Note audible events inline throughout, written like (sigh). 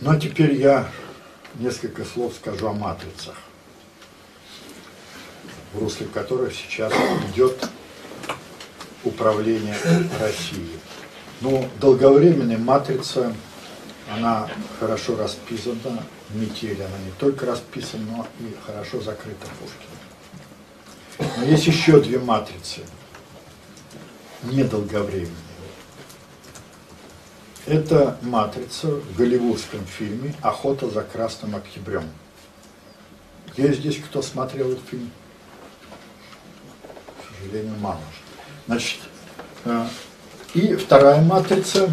Ну а теперь я несколько слов скажу о матрицах, в русле которых сейчас идет управление Россией. Ну, долговременная матрица, она хорошо расписана, метель, она не только расписана, но и хорошо закрыта Пушкиным. Но есть еще две матрицы, недолговременные. Это матрица в голливудском фильме «Охота за красным октябрем». Есть здесь кто смотрел этот фильм? К сожалению, мало. Значит, э, и вторая матрица.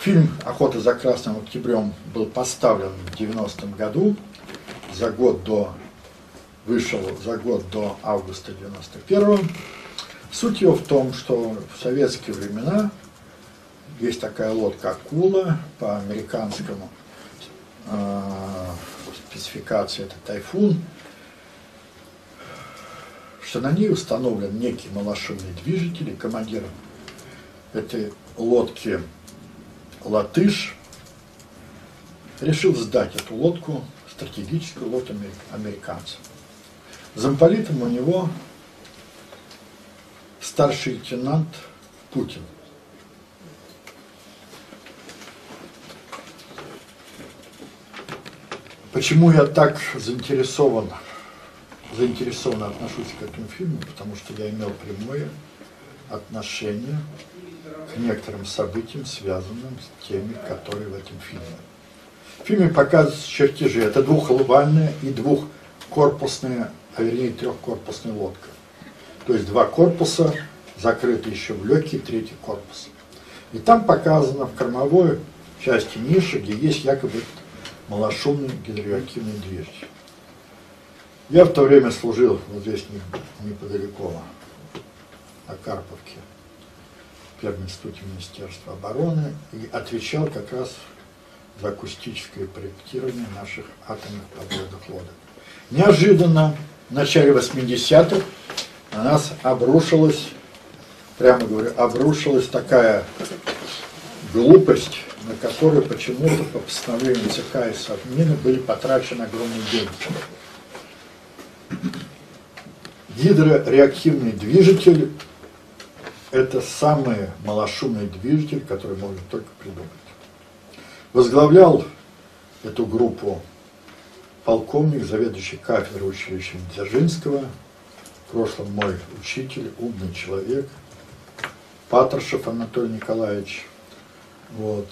Фильм «Охота за красным октябрем» был поставлен в 90-м году, за год до, вышел за год до августа 91-го. Суть его в том, что в советские времена есть такая лодка «Акула» по американскому э, спецификации, это «Тайфун», что на ней установлен некий малошумный движитель, и командир этой лодки Латыш решил сдать эту лодку, стратегическую лодку американцам. Замполитом у него старший лейтенант Путин – Почему я так заинтересован, заинтересованно отношусь к этому фильму? Потому что я имел прямое отношение к некоторым событиям, связанным с теми, которые в этом фильме. В фильме показываются чертежи. Это двухлобальная и двухкорпусная, а вернее трехкорпусная лодка. То есть два корпуса, закрыты еще в легкий третий корпус. И там показано в кормовой части ниши, где есть якобы малошумный гидроактивный двигатель. Я в то время служил вот здесь неподалеку, на Карповке, в Первом институте Министерства обороны, и отвечал как раз за акустическое проектирование наших атомных подводных лодок. Неожиданно в начале 80-х на нас обрушилась, прямо говорю, обрушилась такая глупость, на которые почему-то по постановлению ЦК и Совмина были потрачены огромные деньги. Гидрореактивный движитель – это самый малошумный движитель, который можно только придумать. Возглавлял эту группу полковник, заведующий кафедрой училища Дзержинского, в прошлом мой учитель, умный человек, Патрушев Анатолий Николаевич. Вот.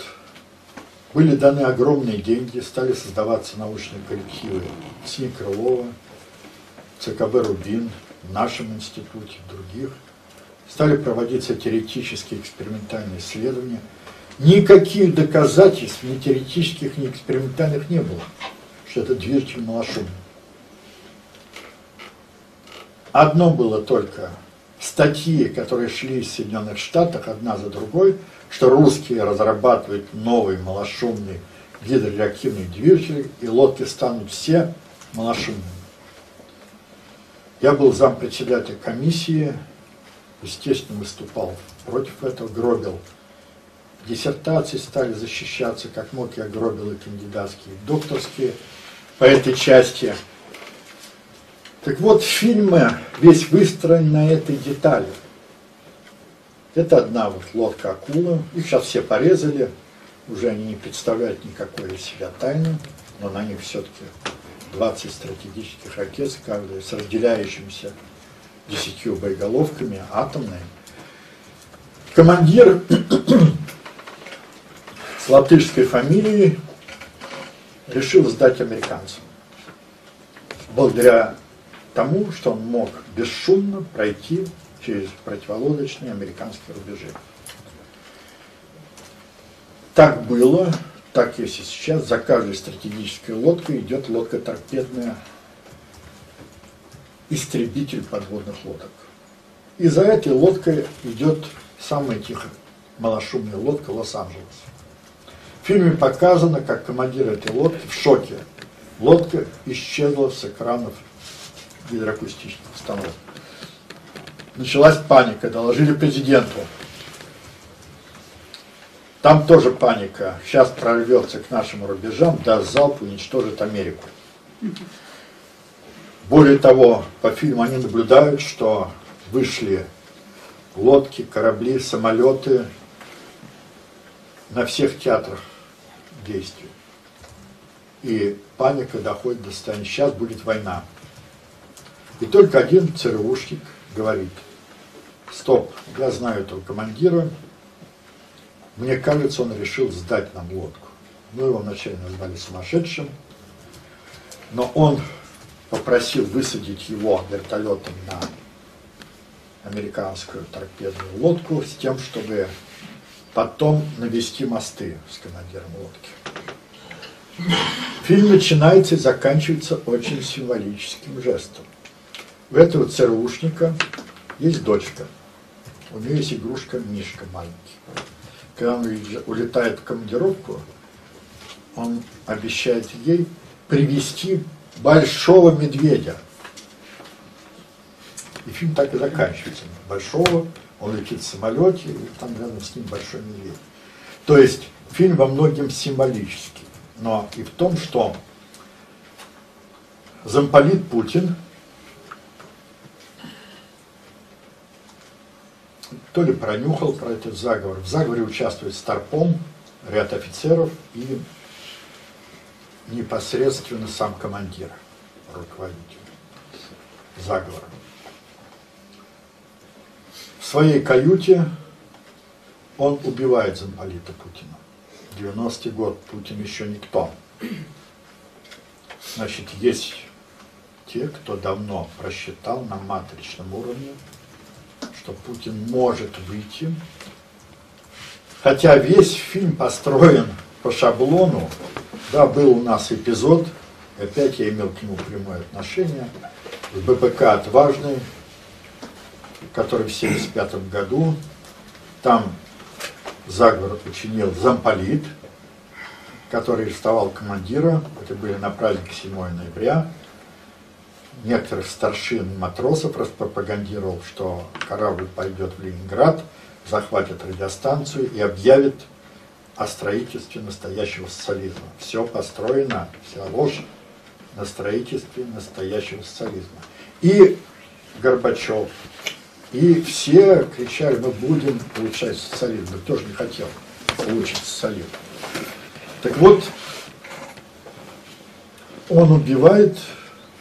Были даны огромные деньги, стали создаваться научные коллективы СНИ Крылова, ЦКБ «Рубин», в нашем институте, в других. Стали проводиться теоретические экспериментальные исследования. Никаких доказательств ни теоретических, ни экспериментальных не было, что это движитель малошумный. Одно было только статьи, которые шли из Соединенных Штатов, одна за другой – что русские разрабатывают новый малошумный гидрореактивный двигатель, и лодки станут все малошумными. Я был зампредседателя комиссии, естественно, выступал против этого, гробил. Диссертации стали защищаться, как мог я гробил и кандидатские, и докторские по этой части. Так вот, фильм весь выстроен на этой детали – это одна вот лодка акула. Их сейчас все порезали. Уже они не представляют никакой из себя тайны, но на них все-таки 20 стратегических ракет, каждая с разделяющимися десятью боеголовками, атомные. Командир (clears throat) с латышской фамилией решил сдать американцам. Благодаря тому, что он мог бесшумно пройти через противолодочные американские рубежи. Так было, так есть и сейчас. За каждой стратегической лодкой идет лодка торпедная, истребитель подводных лодок. И за этой лодкой идет самая тихая малошумная лодка Лос-Анджелес. В фильме показано, как командир этой лодки в шоке. Лодка исчезла с экранов гидроакустических установок началась паника, доложили президенту. Там тоже паника. Сейчас прорвется к нашим рубежам, даст залп, уничтожит Америку. Более того, по фильму они наблюдают, что вышли лодки, корабли, самолеты на всех театрах действий. И паника доходит до состояния, сейчас будет война. И только один ЦРУшник говорит, стоп, я знаю этого командира, мне кажется, он решил сдать нам лодку. Мы его вначале назвали сумасшедшим, но он попросил высадить его вертолетом на американскую торпедную лодку с тем, чтобы потом навести мосты с командиром лодки. Фильм начинается и заканчивается очень символическим жестом. У этого ЦРУшника есть дочка. У нее есть игрушка Мишка маленький. Когда он улетает в командировку, он обещает ей привести большого медведя. И фильм так и заканчивается. Большого, он летит в самолете, и там рядом с ним большой медведь. То есть фильм во многом символический, но и в том, что замполит Путин то ли пронюхал про этот заговор. В заговоре участвует Старпом, ряд офицеров и непосредственно сам командир, руководитель заговора. В своей каюте он убивает замполита Путина. 90-й год, Путин еще никто. Значит, есть те, кто давно просчитал на матричном уровне, что Путин может выйти. Хотя весь фильм построен по шаблону. Да, был у нас эпизод, опять я имел к нему прямое отношение, в БПК «Отважный», который в 1975 году, там заговор учинил замполит, который арестовал командира, это были на праздник 7 ноября, некоторых старшин матросов распропагандировал, что корабль пойдет в Ленинград, захватит радиостанцию и объявит о строительстве настоящего социализма. Все построено, вся ложь на строительстве настоящего социализма. И Горбачев, и все кричали, мы будем улучшать социализм. Никто тоже не хотел улучшить социализм. Так вот, он убивает,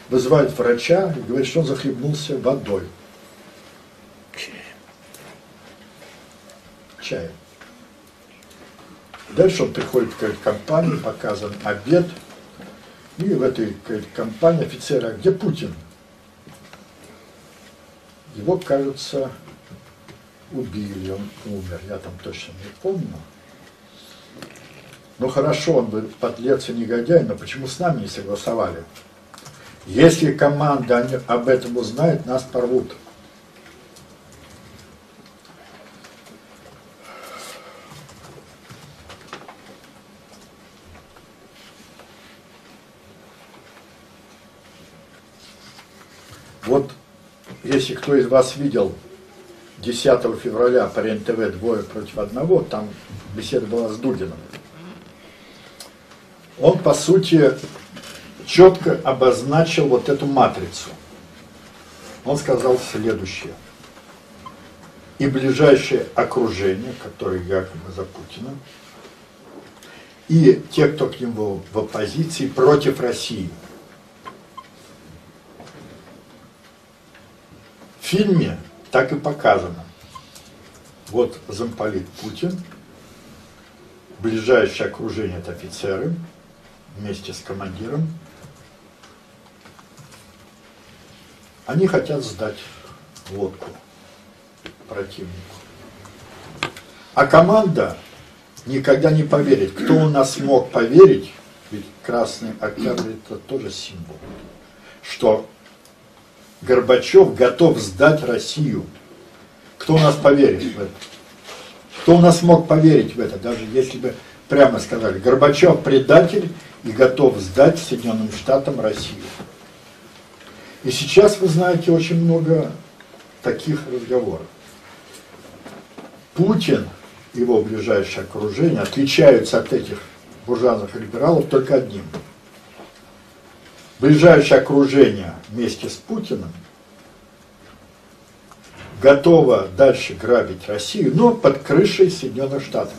вызывает врача и говорит, что он захлебнулся водой. Чаем. Дальше он приходит в компанию, показан обед, и в этой компании офицера, где Путин? Его, кажется, убили, он умер, я там точно не помню. Ну хорошо, он был подлец и негодяй, но почему с нами не согласовали? Если команда об этом узнает, нас порвут. Вот если кто из вас видел 10 февраля по РЕН-ТВ «Двое против одного», там беседа была с Дугином. Он, по сути, четко обозначил вот эту матрицу. Он сказал следующее. И ближайшее окружение, которое якобы за Путина, и те, кто к нему в оппозиции против России – В фильме так и показано. Вот замполит Путин, ближайшее окружение это офицеры вместе с командиром. Они хотят сдать лодку противнику. А команда никогда не поверит. Кто у нас мог поверить, ведь Красный Октябрь это тоже символ, что Горбачев готов сдать Россию. Кто у нас поверит в это? Кто у нас мог поверить в это, даже если бы прямо сказали, Горбачев предатель и готов сдать Соединенным Штатам Россию. И сейчас, вы знаете, очень много таких разговоров. Путин его ближайшее окружение отличаются от этих буржуазных либералов только одним. Ближайшее окружение вместе с Путиным готово дальше грабить Россию, но под крышей Соединенных Штатов.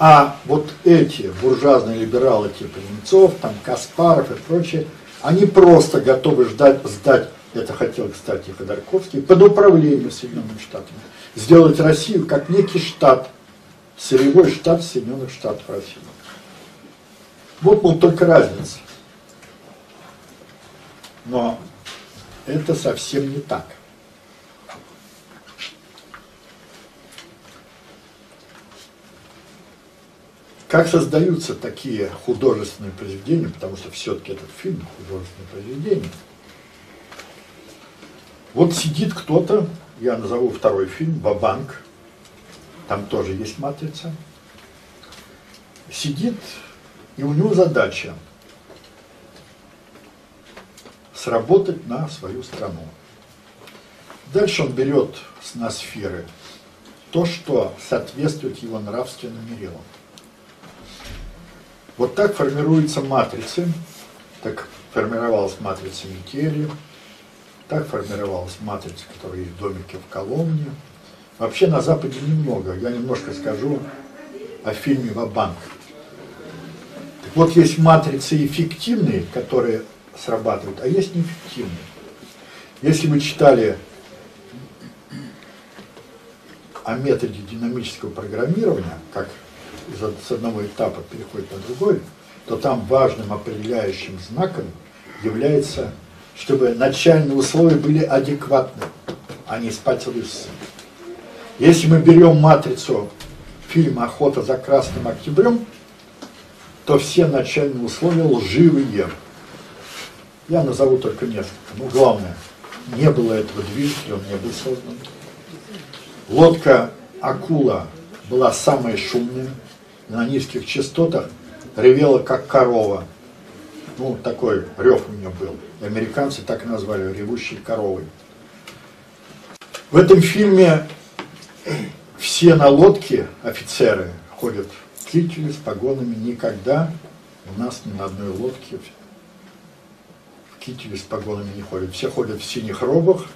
А вот эти буржуазные либералы типа Немцов, там Каспаров и прочее, они просто готовы ждать, сдать, это хотел, кстати, Ходорковский, под управление Соединенными Штатами. Сделать Россию как некий штат, сырьевой штат Соединенных Штатов России. Вот, мол, только разница. Но это совсем не так. Как создаются такие художественные произведения, потому что все-таки этот фильм художественное произведение. Вот сидит кто-то, я назову второй фильм, Бабанк, там тоже есть матрица, сидит, и у него задача сработать на свою страну. Дальше он берет с ноосферы то, что соответствует его нравственным мерилам. Вот так формируются матрицы, так формировалась матрица Метели, так формировалась матрица, которая есть в домике в Коломне. Вообще на Западе немного. Я немножко скажу о фильме «Вабанк». Так вот, есть матрицы эффективные, которые срабатывают, а есть неэффективные. Если вы читали о методе динамического программирования, как с одного этапа переходит на другой, то там важным определяющим знаком является, чтобы начальные условия были адекватны, а не спать. Если мы берем матрицу фильма «Охота за Красным Октябрем», то все начальные условия лживые. Я назову только несколько. Ну, главное, не было этого двигателя, он не был создан. Лодка «Акула» была самая шумная, на низких частотах ревела как корова. Ну, такой рев у нее был. Американцы так назвали ревущей коровой. В этом фильме все на лодке офицеры ходят в кителе с погонами. Никогда у нас ни на одной лодке в кителе с погонами не ходят. Все ходят в синих робах,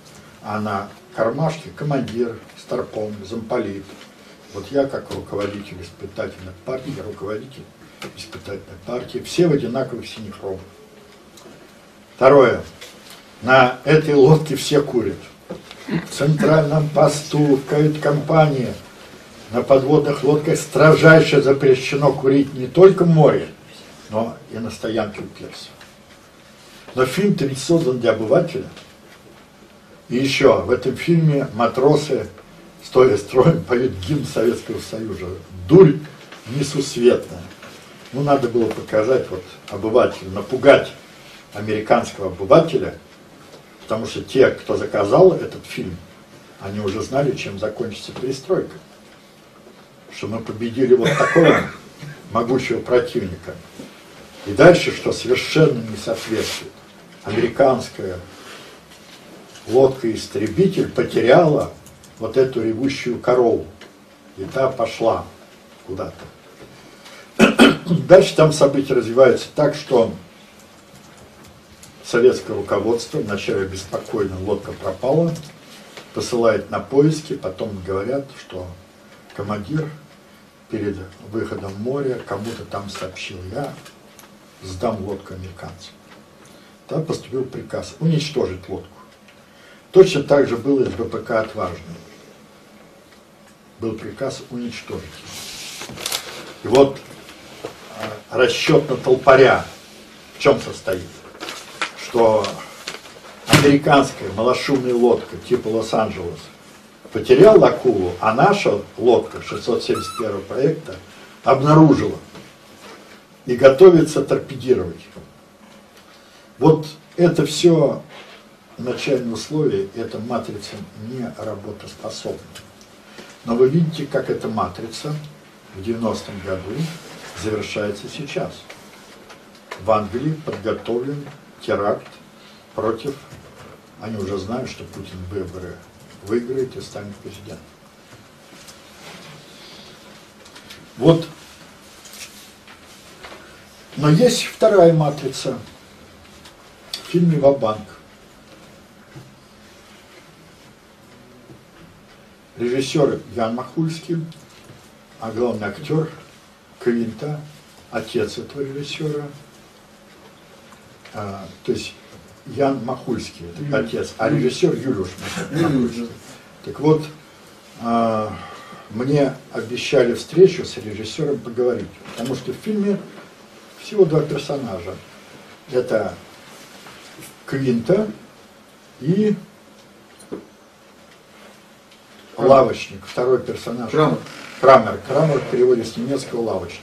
а на кармашке командир, старпом, замполит, вот я, как руководитель испытательной партии, руководитель испытательной партии, все в одинаковых синих робах. Второе. На этой лодке все курят. В центральном посту, в кают-компании, на подводных лодках строжайше запрещено курить не только море, но и на стоянке у пирса. Но фильм-то ведь создан для обывателя. И еще, в этом фильме матросы стоя строем, поет гимн Советского Союза. Дурь несусветная. Ну, надо было показать вот обывателю, напугать американского обывателя, потому что те, кто заказал этот фильм, они уже знали, чем закончится перестройка. Что мы победили вот такого могучего противника. И дальше, что совершенно не соответствует. Американская лодка-истребитель потеряла вот эту ревущую корову. И та пошла куда-то. (coughs) Дальше там события развиваются так, что советское руководство вначале беспокойно, лодка пропала, посылает на поиски, потом говорят, что командир перед выходом в море кому-то там сообщил, я сдам лодку американцам. Там поступил приказ уничтожить лодку. Точно так же было и с БПК «Отважный». Был приказ уничтожить. И вот а, расчет на толпаря в чем состоит? Что американская малошумная лодка типа Лос-Анджелес потеряла акулу, а наша лодка 671 проекта обнаружила и готовится торпедировать. Вот это все начальные условия, эта матрица не работоспособна. Но вы видите, как эта матрица в 90-м году завершается сейчас. В Англии подготовлен теракт против, они уже знают, что Путин выборы выиграет и станет президентом. Вот. Но есть вторая матрица в фильме «Ва-банк». Режиссер Ян Махульский, а главный актер Квинта, отец этого режиссера. А, то есть Ян Махульский, это отец, а режиссер Юлюш Махульский. Так вот, а, мне обещали встречу с режиссером поговорить, потому что в фильме всего два персонажа. Это Квинта и лавочник, второй персонаж. Крамер. Крамер. Крамер в переводе с немецкого лавочник.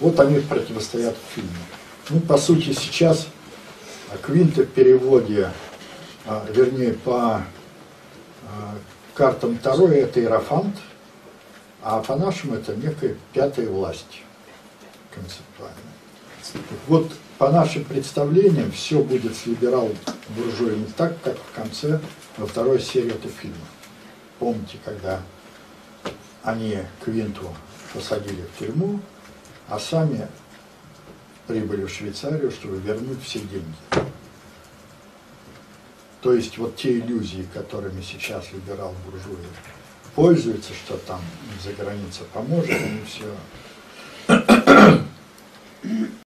Вот они противостоят в фильме. Ну, по сути, сейчас Квинта в переводе, а, вернее, по а, картам Таро это Иерофант, а по-нашему это некая пятая власть концептуальная. Вот по нашим представлениям все будет с либерал-буржуями так, как в конце, во второй серии этого фильма. Помните, когда они Квинту посадили в тюрьму, а сами прибыли в Швейцарию, чтобы вернуть все деньги. То есть вот те иллюзии, которыми сейчас либерал-буржуи пользуются, что там за граница поможет, они все